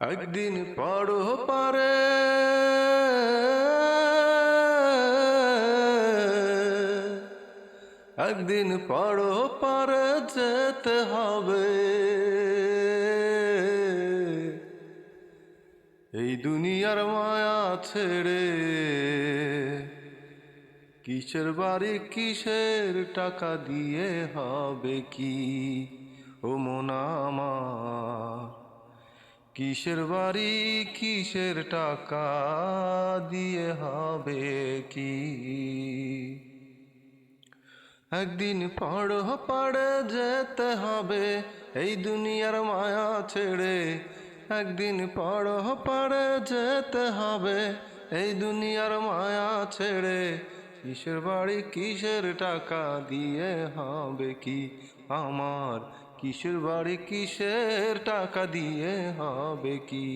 একদিন পড়ো পারে। একদিন পড়ো পারে যেতে হবে। এই দুনিয়ার মায়া ছেড়ে কিসের বাড়ি কিসের টাকা দিয়ে হবে কি? ও মোনামা কিসের বাড়ি, কিসের টাকা দিয়ে হবে কি? একদিন পড় পাড়ে যেতে হবে, এই দুনিয়ার মায়া ছেড়ে। একদিন পড় পাড়ে যেতে হবে, এই দুনিয়ার মায়া ছেড়ে। কিসের বাড়ি, কিসের টাকা দিয়ে হবে কি? আমার কিসের বাড়ি কিসের টাকা দিয়ে হবে কি?